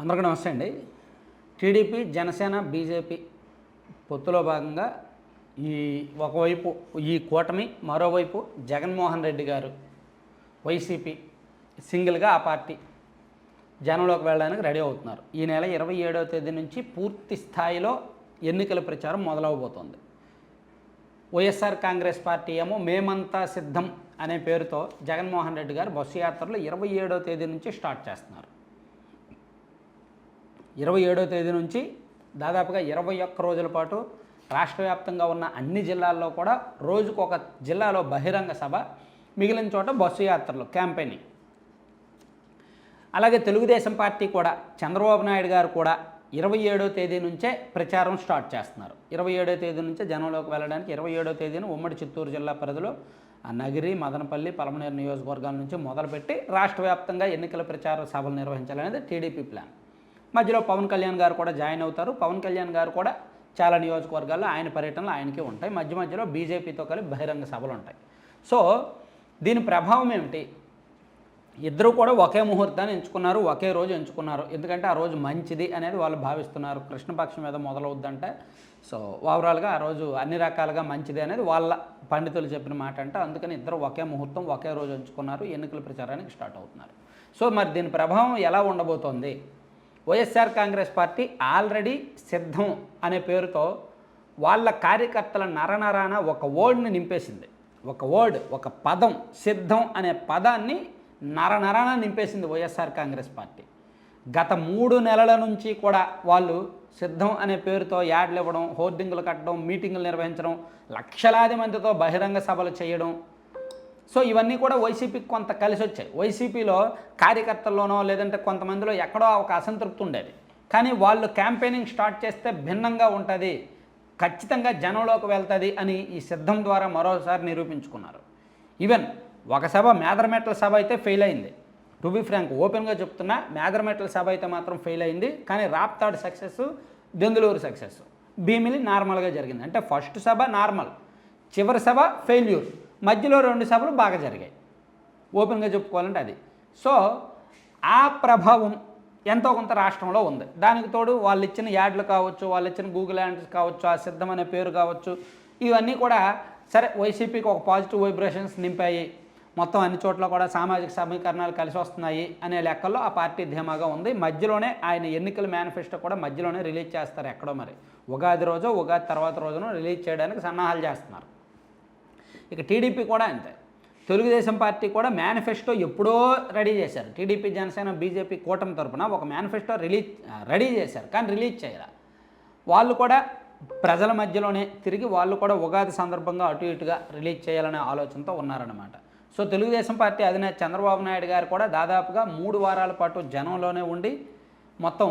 అందరికీ నమస్తే అండి. టీడీపీ జనసేన బీజేపీ పొత్తులో భాగంగా ఈ ఒకవైపు ఈ కూటమి మరోవైపు జగన్మోహన్ రెడ్డి గారు వైసీపీ సింగిల్గా ఆ పార్టీ జనంలోకి వెళ్ళడానికి రెడీ అవుతున్నారు. ఈ నెల ఇరవై ఏడవ తేదీ నుంచి పూర్తి స్థాయిలో ఎన్నికల ప్రచారం మొదలవబోతోంది. వైఎస్ఆర్ కాంగ్రెస్ పార్టీ ఏమో మేమంతా సిద్ధం అనే పేరుతో జగన్మోహన్ రెడ్డి గారు బస్సు యాత్రలు ఇరవై ఏడవ తేదీ నుంచి స్టార్ట్ చేస్తున్నారు. ఇరవై ఏడో తేదీ నుంచి దాదాపుగా ఇరవై ఒక్క రోజుల పాటు రాష్ట్ర వ్యాప్తంగా ఉన్న అన్ని జిల్లాల్లో కూడా రోజుకు ఒక జిల్లాలో బహిరంగ సభ మిగిలిన చోట బస్సు యాత్రలు క్యాంపెయినింగ్. అలాగే తెలుగుదేశం పార్టీ కూడా చంద్రబాబు నాయుడు గారు కూడా ఇరవై ఏడో తేదీ నుంచే ప్రచారం స్టార్ట్ చేస్తున్నారు. ఇరవై ఏడో తేదీ నుంచే జనంలోకి వెళ్ళడానికి ఇరవై ఏడో తేదీన ఉమ్మడి చిత్తూరు జిల్లా పరిధిలో ఆ నగిరి మదనపల్లి పలమనేరు నియోజకవర్గాల నుంచి మొదలుపెట్టి రాష్ట్ర వ్యాప్తంగా ఎన్నికల ప్రచార సభలు నిర్వహించాలనేది టీడీపీ ప్లాన్. మధ్యలో పవన్ కళ్యాణ్ గారు కూడా జాయిన్ అవుతారు. పవన్ కళ్యాణ్ గారు కూడా చాలా నియోజకవర్గాల్లో ఆయన పర్యటనలు ఆయనకే ఉంటాయి. మధ్య మధ్యలో బీజేపీతో కలిపి బహిరంగ సభలు ఉంటాయి. సో దీని ప్రభావం ఏమిటి? ఇద్దరు కూడా ఒకే ముహూర్తాన్ని ఎంచుకున్నారు ఒకే రోజు ఎంచుకున్నారు. ఎందుకంటే ఆ రోజు మంచిది అనేది వాళ్ళు భావిస్తున్నారు. కృష్ణపక్షం మీద మొదలవుద్దంటే సో ఓవరాల్గా ఆ రోజు అన్ని రకాలుగా మంచిది అనేది వాళ్ళ పండితులు చెప్పిన మాట అంటే. అందుకని ఇద్దరు ఒకే ముహూర్తం ఒకే రోజు ఎంచుకున్నారు. ఎన్నికల ప్రచారానికి స్టార్ట్ అవుతున్నారు. సో మరి దీని ప్రభావం ఎలా ఉండబోతోంది? వైఎస్ఆర్ కాంగ్రెస్ పార్టీ ఆల్రెడీ సిద్ధం అనే పేరుతో వాళ్ళ కార్యకర్తల నరనరాన ఒక వర్డ్ని నింపేసింది. ఒక వర్డ్ ఒక పదం సిద్ధం అనే పదాన్ని నరనరాన నింపేసింది వైఎస్ఆర్ కాంగ్రెస్ పార్టీ. గత మూడు నెలల నుంచి కూడా వాళ్ళు సిద్ధం అనే పేరుతో యాడ్లు ఇవ్వడం హోర్డింగులు కట్టడం మీటింగులు నిర్వహించడం లక్షలాది మందితో బహిరంగ సభలు చేయడం సో ఇవన్నీ కూడా వైసీపీకి కొంత కలిసి వచ్చాయి. వైసీపీలో కార్యకర్తల్లోనో లేదంటే కొంతమందిలో ఎక్కడో ఒక అసంతృప్తి ఉండేది. కానీ వాళ్ళు క్యాంపెయినింగ్ స్టార్ట్ చేస్తే భిన్నంగా ఉంటుంది ఖచ్చితంగా జనంలోకి వెళ్తుంది అని ఈ సిద్ధం ద్వారా మరోసారి నిరూపించుకున్నారు. ఈవెన్ ఒక సభ మేదరమెట్ల సభ అయితే ఫెయిల్ అయింది. టు బి ఫ్రాంక్ ఓపెన్గా చెప్తున్నా మేదరమెట్ల సభ అయితే మాత్రం ఫెయిల్ అయింది. కానీ రాప్తాడ్ సక్సెస్ దెందులూరు సక్సెస్ భీమిలి నార్మల్గా జరిగింది. అంటే ఫస్ట్ సభ నార్మల్ చివరి సభ ఫెయిల్యూర్ మధ్యలో రెండు సభలు బాగా జరిగాయి. ఓపెన్గా చెప్పుకోవాలంటే అది. సో ఆ ప్రభావం ఎంతో కొంత రాష్ట్రంలో ఉంది. దానికి తోడు వాళ్ళు ఇచ్చిన యాడ్లు కావచ్చు వాళ్ళు ఇచ్చిన గూగుల్ యాడ్స్ కావచ్చు ఆ సిద్ధం అనే పేరు కావచ్చు ఇవన్నీ కూడా సరే వైసీపీకి ఒక పాజిటివ్ వైబ్రేషన్స్ నింపాయి. మొత్తం అన్ని చోట్ల కూడా సామాజిక సమీకరణాలు కలిసి వస్తున్నాయి అనే లెక్కల్లో ఆ పార్టీ ధీమాగా ఉంది. మధ్యలోనే ఆయన ఎన్నికల మేనిఫెస్టో కూడా మధ్యలోనే రిలీజ్ చేస్తారు ఎక్కడో మరి. ఉగాది రోజు ఉగాది తర్వాత రోజున రిలీజ్ చేయడానికి సన్నాహాలు చేస్తున్నారు. ఇక టీడీపీ కూడా అంతే. తెలుగుదేశం పార్టీ కూడా మేనిఫెస్టో ఎప్పుడో రెడీ చేశారు. టీడీపీ జనసేన బీజేపీ కూటమి తరపున ఒక మేనిఫెస్టో రిలీజ్ రెడీ చేశారు. కానీ రిలీజ్ చేయరా వాళ్ళు కూడా ప్రజల మధ్యలోనే తిరిగి వాళ్ళు కూడా ఉగాది సందర్భంగా అటు ఇటుగా రిలీజ్ చేయాలనే ఆలోచనతో ఉన్నారన్నమాట. సో తెలుగుదేశం పార్టీ అధినేత చంద్రబాబు నాయుడు గారు కూడా దాదాపుగా మూడు వారాల పాటు జనంలోనే ఉండి మొత్తం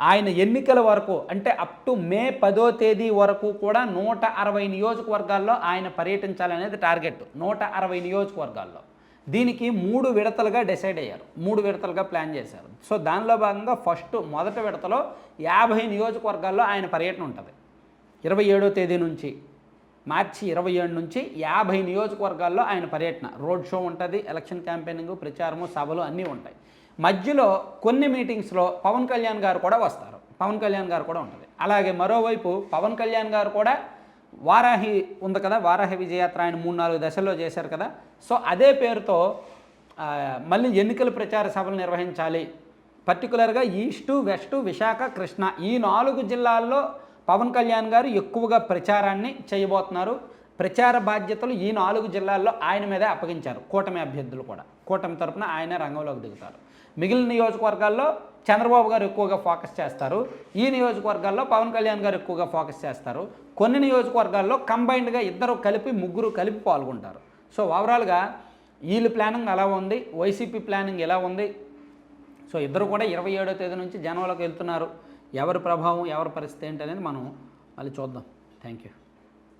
ఆయన ఎన్నికల వరకు అంటే అప్ టు మే పదో తేదీ వరకు కూడా నూట అరవై నియోజకవర్గాల్లో ఆయన పర్యటించాలనేది టార్గెట్. నూట అరవై నియోజకవర్గాల్లో. దీనికి మూడు విడతలుగా డిసైడ్ అయ్యారు. మూడు విడతలుగా ప్లాన్ చేశారు. సో దానిలో భాగంగా ఫస్ట్ మొదటి విడతలో యాభై నియోజకవర్గాల్లో ఆయన పర్యటన ఉంటుంది. ఇరవై ఏడో తేదీ నుంచి మార్చి ఇరవై ఏడు నుంచి యాభై నియోజకవర్గాల్లో ఆయన పర్యటన. రోడ్ షో ఉంటుంది ఎలక్షన్ క్యాంపెయినింగ్ ప్రచారము సభలు అన్నీ ఉంటాయి. మధ్యలో కొన్ని మీటింగ్స్లో పవన్ కళ్యాణ్ గారు కూడా వస్తారు. పవన్ కళ్యాణ్ గారు కూడా ఉంటుంది. అలాగే మరోవైపు పవన్ కళ్యాణ్ గారు కూడా వారాహి ఉంది కదా వారాహి విజయయాత్ర ఆయన మూడు నాలుగు దశల్లో చేశారు కదా. సో అదే పేరుతో మళ్ళీ ఎన్నికల ప్రచార సభలు నిర్వహించాలి. పర్టికులర్గా ఈస్టు వెస్టు విశాఖ కృష్ణ ఈ నాలుగు జిల్లాల్లో పవన్ కళ్యాణ్ గారు ఎక్కువగా ప్రచారాన్ని చేయబోతున్నారు. ప్రచార బాధ్యతలు ఈ నాలుగు జిల్లాల్లో ఆయన మీదే అప్పగించారు. కూటమి అభ్యర్థులు కూడా. కూటమి తరపున ఆయన రంగంలోకి దిగుతారు. మిగిలిన నియోజకవర్గాల్లో చంద్రబాబు గారు ఎక్కువగా ఫోకస్ చేస్తారు. ఈ నియోజకవర్గాల్లో పవన్ కళ్యాణ్ గారు ఎక్కువగా ఫోకస్ చేస్తారు. కొన్ని నియోజకవర్గాల్లో కంబైన్డ్గా ఇద్దరు కలిపి ముగ్గురు కలిపి పాల్గొంటారు. సో ఓవరాల్గా వీళ్ళ ప్లానింగ్ అలా ఉంది? వైసీపీ ప్లానింగ్ ఎలా ఉంది? సో ఇద్దరు కూడా ఇరవై ఏడో తేదీ నుంచి జనంలోకి వెళ్తున్నారు. ఎవరి ప్రభావం ఎవరి పరిస్థితి ఏంటి అనేది మనం మళ్ళీ చూద్దాం. Thank you